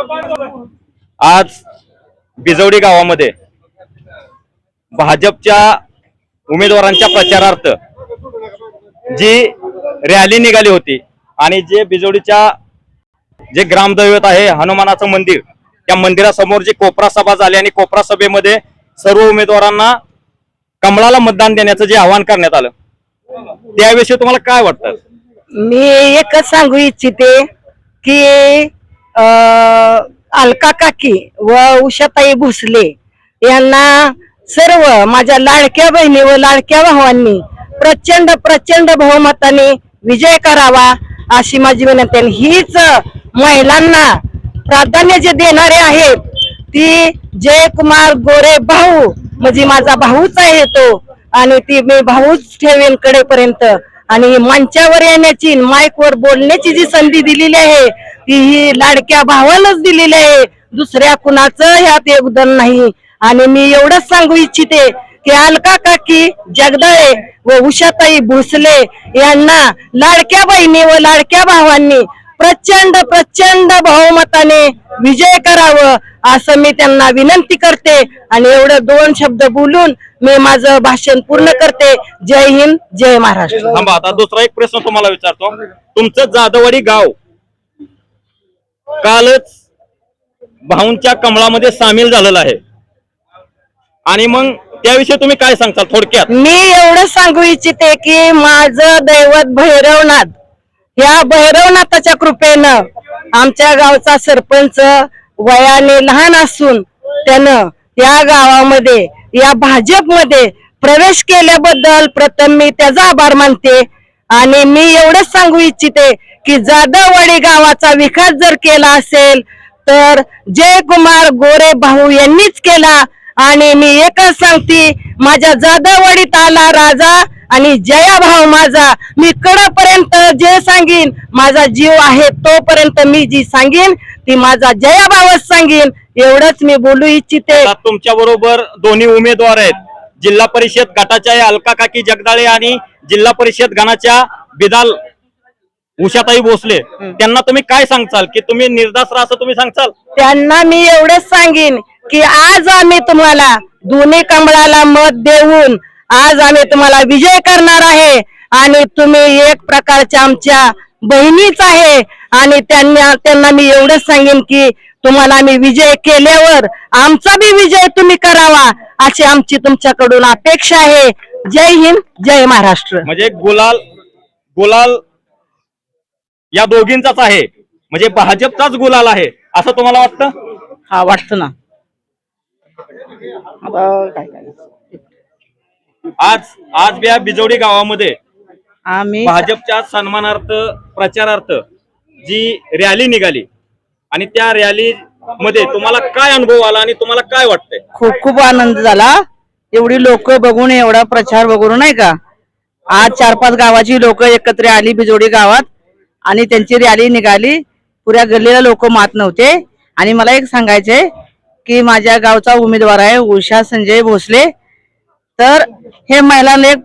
आज बिजवडी गावामध्ये भाजपच्या उमेदवारांच्या प्रचारार्थ जी रॅली निघाली होती आणि जे बिजवडीच्या जे ग्रामदैवत आहे हनुमानाचं मंदिर त्या मंदिरासमोर जी कोपरा सभा झाली आणि कोपरा सभेमध्ये सर्व उमेदवारांना कमळाला मतदान देण्याचं जे आवाहन करण्यात आलं त्याविषयी तुम्हाला काय वाटतं? मी एकच सांगू इच्छिते की अलका काकी व उषाताई भोसले यांना सर्व माझ्या लाडक्या बहिणी व लाडक्या भावांनी प्रचंड प्रचंड बहुमताने विजय करावा अशी माझी विनंती आहे. हीच महिलांना प्राधान्य जे देणारे आहेत ती जयकुमार गोरे भाऊ म्हणजे माझा भाऊच आहे तो आणि ती मी भाऊच ठेवेन कडेपर्यंत आणि मंचावर येण्याची माईकवर बोलण्याची जी संधी दिलेली आहे ती ही लाडक्या भावालाच दिलेली आहे. दुसऱ्या कुणाचं ह्यात योगदान नाही. आणि मी एवढंच सांगू इच्छिते की अलका काकी जगदाळे व उषाताई भोसले यांना लाडक्या बहिणी व लाडक्या भावांनी प्रचंड प्रचंड बहुमताने विजय करावं असं मी त्यांना विनंती करते. आणि एवढं दोन शब्द बोलून मी माझं भाषण पूर्ण करते. जय हिंद जय महाराष्ट्र. थांबा आता दुसरा एक प्रश्न तुम्हाला विचारतो. तुमचं जाधववाडी गाव कालच भाऊंच्या कमळामध्ये सामील झालेलं आहे. आणि मग त्याविषयी तुम्ही काय सांगताल थोडक्यात? मी एवढं सांगू इच्छिते की माझं दैवत भैरवनाथ या भैरवनाथाच्या कृपेनं आमच्या गावचा सरपंच वयाने लहान असून त्यानं या गावामध्ये या भाजपमध्ये प्रवेश केल्याबद्दल प्रथम मी त्याचा आभार मानते. आणि मी एवढंच सांगू इच्छिते की जाधववाडी गावाचा विकास जर केला असेल तर जयकुमार गोरे भाऊ यांनीच केला. आणि मी एकच सांगते माझ्या जाधववाडीत आला राजा आणि जया भाऊ माझा. मी कडपर्यंत जे सांगीन माझा जीव आहे तोपर्यंत मी जी सांगीन ती माझा जया भावच सांगीन. एवढंच मी बोलू इच्छिते. तुमच्या बरोबर दोन्ही उमेदवार आहेत. जिल्हा परिषद गटाच्या या अलका काकी जगदाळे आणि जिल्हा परिषद गणाच्या बिदाल उषाताई भोसले त्यांना तुम्ही काय सांगचाल? की तुम्ही निर्धास्त राहा असं तुम्ही सांगचाल? त्यांना मी एवढंच सांगेन की आज आम्ही तुम्हाला दोन्ही कमळाला मत देऊन आज आम्ही तुम्हाला विजय करणार आहे आणि तुम्ही एक प्रकारच्या आमच्या बहिणीच आहे. आणि त्यांना त्यांना मी एवढंच सांगेन की तुम्हाला आम्ही विजय केल्यावर आमचा बी विजय तुम्ही करावा अशी आमची तुमच्याकडून अपेक्षा आहे. जय हिंद जय महाराष्ट्र. म्हणजे गुलाल गुलाल या दोघींचाच आहे. म्हणजे भाजपचाच गुलाल आहे असं तुम्हाला वाटतं? हा वाटतं ना. आता काय काय आज आज या बिजवडी गावामध्ये आम्ही भाजपच्या सन्मानार्थ प्रचारार्थ जी रॅली निघाली आणि त्या रॅली मध्ये तुम्हाला काय अनुभव आला आणि तुम्हाला काय वाटतंय? खूप खूप आनंद झाला. एवढी लोक बघून एवढा प्रचार बघून नाही का? आज चार पाच गावाची लोक एकत्र आली बिजोडी गावात आणि त्यांची रॅली निघाली. पुऱ्या गल्लीला लोक मात नव्हते. आणि मला एक सांगायचंय की माझ्या गावचा उमेदवार आहे उषा संजय भोसले. तर हे महिलांना एक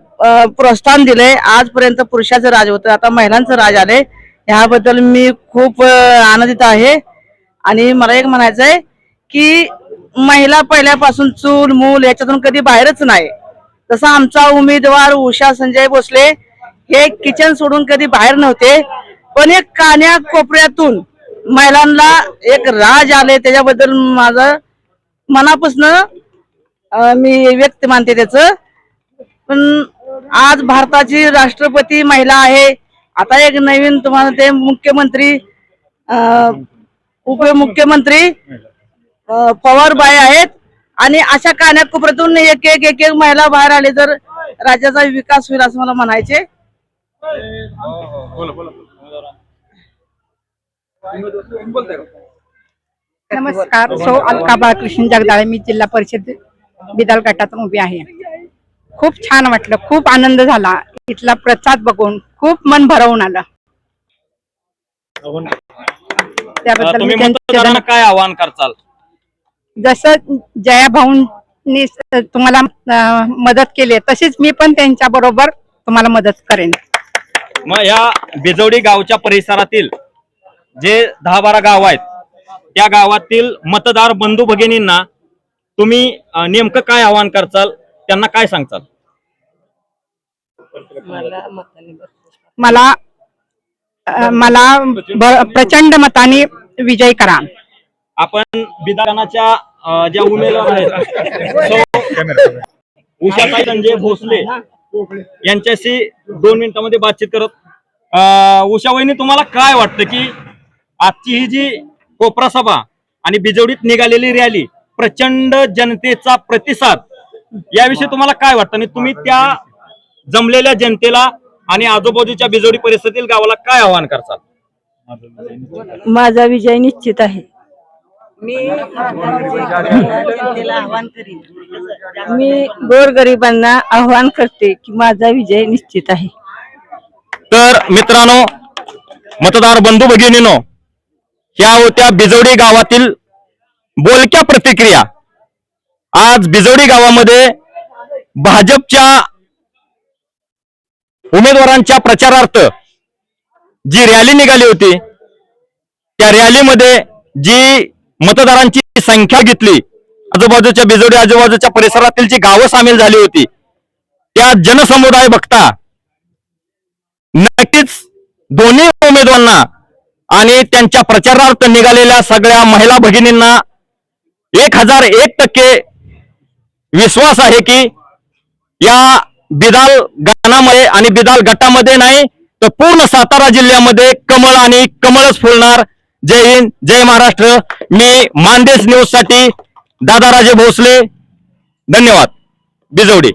प्रोत्साहन दिलंय. आजपर्यंत पुरुषाचं राज होतं. आता महिलांचं राज आले ह्याबद्दल मी खूप आनंदित आहे. आणि मला एक म्हणायचं आहे की महिला पहिल्यापासून चूल मूल याच्यातून कधी बाहेरच नाही. तसा आमचा उमेदवार उषा संजय भोसले हे किचन सोडून कधी बाहेर नव्हते पण एक कान्या कोपऱ्यातून महिलांना एक राज आले. त्याच्याबद्दल माझं मनापासून मी व्यक्त मानते त्याच. पण आज भारताची राष्ट्रपती महिला आहे. आता एक नवीन तुम्हाला ते मुख्यमंत्री उपमुख्यमंत्री पवार पवारबाई आहेत. आणि अशा कान्याकोपऱ्यातून एक एक एक एक महिला बाहेर आले तर राज्याचा विकास होईल असं मला म्हणायचे. नमस्कार सो अलका बाळकृष्ण जगदाळे मी जिल्हा परिषद बिदाल गटातून उभी आहे. खूप छान वाटलं खूप आनंद झाला. इथला प्रसाद बघून खूप मन भरवून आलं. त्याबद्दल तुम्ही मी त्यांचे मतदारांना काय आवाहन करचाल जसं जया भाऊंनी तुम्हाला अं, मदत केली आहे, तशीच मी पण त्यांच्या बरोबर तुम्हाला मदत करेन. मग या बिजवडी गावच्या परिसरातील जे दहा बारा गाव आहेत त्या गावातील मतदार बंधू भगिनींना तुम्ही अं, नेमकं काय आवाहन करचाल त्यांना काय सांगचाल मला मला प्रचंड मताने विजय करा. आपण विधानाच्या ज्या उमेदवार आहेत उषाताई संजय भोसले यांच्याशी दोन मिनिटांमध्ये बातचीत करत उषा वहिनी तुम्हाला काय वाटतं की आजची ही जी कोपरा सभा आणि बिजवडीत निघालेली रॅली प्रचंड जनतेचा प्रतिसाद याविषयी तुम्हाला काय वाटतं? आणि तुम्ही त्या जमलेल्या जनतेला आणि आजूबाजूच्या बिजोडी परिसरातील गावाला काय आवाहन करसाल माझा विजय निश्चित आहे. मी मी गोरगरिबांना आव्हान करते की माझा विजय निश्चित आहे. तर मित्रांनो मतदार बंधू भगिनीनो ह्या होत्या बिजवडी गावातील बोलक्या प्रतिक्रिया. आज बिजवडी गावामध्ये भाजपच्या उमेदवारांच्या प्रचारार्थ जी रॅली निघाली होती त्या रॅलीमध्ये जी मतदारांची संख्या घेतली आजूबाजूच्या बिजोडी आजूबाजूच्या परिसरातील जी गावं सामील झाली होती त्या जनसमुदाय बघता नक्कीच दोन्ही उमेदवारांना आणि त्यांच्या प्रचारार्थ निघालेल्या सगळ्या महिला भगिनींना एक हजार एक टक्के विश्वास आहे की या बिदाल गणामध्ये आणि बिदाल गटामध्ये नाही तर पूर्ण सातारा जिल्ह्यामध्ये कमळ आणि कमळच फुलणार. जय हिंद जय महाराष्ट्र. मी मानदेश न्यूजसाठी दादाराजे भोसले. धन्यवाद. बिजवडी.